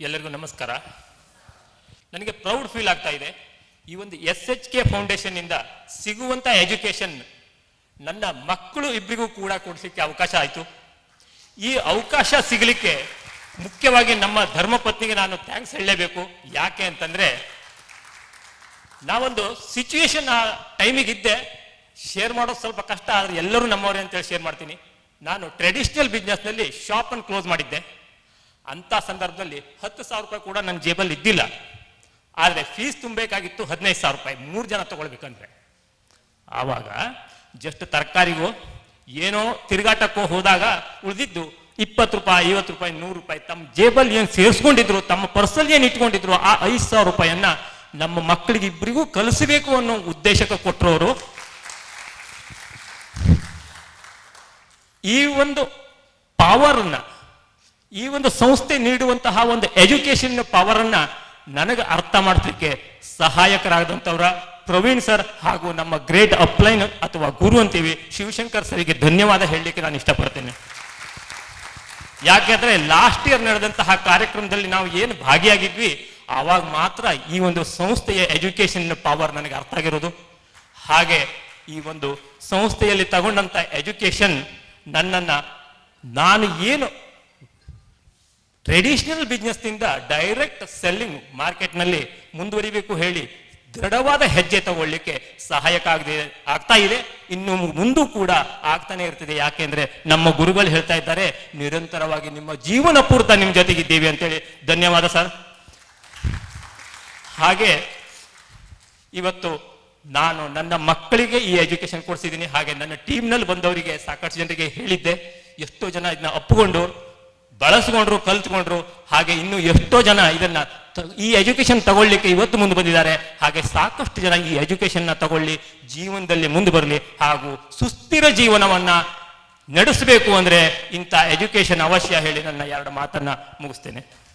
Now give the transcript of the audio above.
ಎಲ್ಲರಿಗೂ ನಮಸ್ಕಾರ. ನನಗೆ ಪ್ರೌಡ್ ಫೀಲ್ ಆಗ್ತಾ ಇದೆ. ಈ ಒಂದು ಎಸ್ ಎಚ್ ಕೆ ಫೌಂಡೇಶನ್ ಇಂದ ಸಿಗುವಂತ ಎಜುಕೇಶನ್ ನನ್ನ ಮಕ್ಕಳು ಇಬ್ಬರಿಗೂ ಕೂಡ ಕೊಡಿಸಲಿಕ್ಕೆ ಅವಕಾಶ ಆಯಿತು. ಈ ಅವಕಾಶ ಸಿಗಲಿಕ್ಕೆ ಮುಖ್ಯವಾಗಿ ನಮ್ಮ ಧರ್ಮಪತ್ನಿಗೆ ನಾನು ಥ್ಯಾಂಕ್ಸ್ ಹೇಳಲೇಬೇಕು. ಯಾಕೆ ಅಂತಂದ್ರೆ, ನಾವೊಂದು ಸಿಚುವೇಶನ್ ಆ ಟೈಮಿಗೆ ಇದ್ದೆ ಶೇರ್ ಮಾಡೋದು ಸ್ವಲ್ಪ ಕಷ್ಟ, ಆದ್ರೆ ಎಲ್ಲರೂ ನಮ್ಮವರೇ ಅಂತೇಳಿ ಶೇರ್ ಮಾಡ್ತೀನಿ. ನಾನು ಟ್ರೆಡಿಷನಲ್ ಬಿಸ್ನೆಸ್ನಲ್ಲಿ ಶಾಪನ್ನು ಕ್ಲೋಸ್ ಮಾಡಿದ್ದೆ. ಅಂತ ಸಂದರ್ಭದಲ್ಲಿ ಹತ್ತು ಸಾವಿರ ರೂಪಾಯಿ ಕೂಡ ನನ್ನ ಜೇಬಲ್ಲಿ ಇದ್ದಿಲ್ಲ. ಆದರೆ ಫೀಸ್ ತುಂಬಬೇಕಾಗಿತ್ತು ಹದಿನೈದು ಸಾವಿರ ರೂಪಾಯಿ. ಮೂರು ಜನ ತಗೊಳ್ಬೇಕಂದ್ರೆ. ಆವಾಗ ಜಸ್ಟ್ ತರಕಾರಿಗೂ ಏನೋ ತಿರುಗಾಟಕ್ಕೋ ಹೋದಾಗ ಉಳಿದಿದ್ದು ಇಪ್ಪತ್ತು ರೂಪಾಯಿ, ಐವತ್ತು ರೂಪಾಯಿ, ನೂರು ರೂಪಾಯಿ ತಮ್ಮ ಜೇಬಲ್ಲಿ ಏನು ಸೇರಿಸ್ಕೊಂಡಿದ್ರು, ತಮ್ಮ ಪರ್ಸಲ್ಲಿ ಏನು ಇಟ್ಕೊಂಡಿದ್ರು ಆ ಐದು ಸಾವಿರ ರೂಪಾಯಿಯನ್ನ ನಮ್ಮ ಮಕ್ಕಳಿಗೆ ಇಬ್ಬರಿಗೂ ಕಲಿಸಬೇಕು ಅನ್ನೋ ಉದ್ದೇಶಕ್ಕೆ ಕೊಟ್ಟರು ಈ ಒಂದು ಪವರ್ನ ಈ ಒಂದು ಸಂಸ್ಥೆ ನೀಡುವಂತಹ ಒಂದು ಎಜುಕೇಶನ್ ಪವರ್ ಅನ್ನ ನನಗೆ ಅರ್ಥ ಮಾಡಲಿಕ್ಕೆ ಸಹಾಯಕರಾದಂಥವ್ರ ಪ್ರವೀಣ್ ಸರ್ ಹಾಗೂ ನಮ್ಮ ಗ್ರೇಟ್ ಅಪ್ಲೈನ್ ಅಥವಾ ಗುರು ಅಂತೀವಿ ಶಿವಶಂಕರ್ ಸರಿಗೆ ಧನ್ಯವಾದ ಹೇಳಲಿಕ್ಕೆ ನಾನು ಇಷ್ಟಪಡ್ತೇನೆ. ಯಾಕೆಂದ್ರೆ ಲಾಸ್ಟ್ ಇಯರ್ ನಡೆದಂತಹ ಕಾರ್ಯಕ್ರಮದಲ್ಲಿ ನಾವು ಏನು ಭಾಗಿಯಾಗಿದ್ವಿ, ಆವಾಗ ಮಾತ್ರ ಈ ಒಂದು ಸಂಸ್ಥೆಯ ಎಜುಕೇಶನ್ ಪವರ್ ನನಗೆ ಅರ್ಥ ಆಗಿರೋದು. ಹಾಗೆ ಈ ಒಂದು ಸಂಸ್ಥೆಯಲ್ಲಿ ತಗೊಂಡಂತ ಎಜುಕೇಶನ್ ನನ್ನನ್ನ ನಾನು ಏನು ಟ್ರೆಡಿಷನಲ್ ಬಿಸ್ನೆಸ್ನಿಂದ ಡೈರೆಕ್ಟ್ ಸೆಲ್ಲಿಂಗ್ ಮಾರ್ಕೆಟ್ನಲ್ಲಿ ಮುಂದುವರಿಬೇಕು ಹೇಳಿ ದೃಢವಾದ ಹೆಜ್ಜೆ ತಗೊಳ್ಳಿಕ್ಕೆ ಸಹಾಯಕ ಆಗದೆ, ಆಗ್ತಾ ಇದೆ. ಇನ್ನು ಮುಂದೂ ಕೂಡ ಆಗ್ತಾನೆ ಇರ್ತದೆ. ಯಾಕೆಂದ್ರೆ ನಮ್ಮ ಗುರುಗಳು ಹೇಳ್ತಾ ಇದ್ದಾರೆ, ನಿರಂತರವಾಗಿ ನಿಮ್ಮ ಜೀವನ ಪೂರ್ತ ನಿಮ್ಮ ಜೊತೆಗಿದ್ದೀವಿ ಅಂತೇಳಿ. ಧನ್ಯವಾದ ಸರ್. ಹಾಗೆ ಇವತ್ತು ನಾನು ನನ್ನ ಮಕ್ಕಳಿಗೆ ಈ ಎಜುಕೇಶನ್ ಕೊಡಿಸಿದ್ದೀನಿ. ಹಾಗೆ ನನ್ನ ಟೀಮ್ನಲ್ಲಿ ಬಂದವರಿಗೆ ಸಾಕಷ್ಟು ಜನರಿಗೆ ಹೇಳಿದ್ದೆ. ಎಷ್ಟೋ ಜನ ಇದನ್ನ ಒಪ್ಪಿಕೊಂಡು ಬಳಸ್ಕೊಂಡ್ರು, ಕಲ್ತ್ಕೊಂಡ್ರು, ಹಾಗೆ ಇನ್ನು ಎಷ್ಟೋ ಜನ ಇದನ್ನ ಈ ಎಜುಕೇಶನ್ ತಗೊಳ್ಳಿಕ್ಕೆ ಇವತ್ತು ಮುಂದೆ ಬಂದಿದ್ದಾರೆ. ಹಾಗೆ ಸಾಕಷ್ಟು ಜನ ಈ ಎಜುಕೇಶನ್ನ ತಗೊಳ್ಳಿ, ಜೀವನದಲ್ಲಿ ಮುಂದೆ ಬರಲಿ ಹಾಗೂ ಸುಸ್ಥಿರ ಜೀವನವನ್ನ ನಡೆಸಬೇಕು ಅಂದ್ರೆ ಇಂಥ ಎಜುಕೇಶನ್ ಅವಶ್ಯ ಹೇಳಿ ನನ್ನ ಎರಡು ಮಾತನ್ನ ಮುಗಿಸ್ತೇನೆ.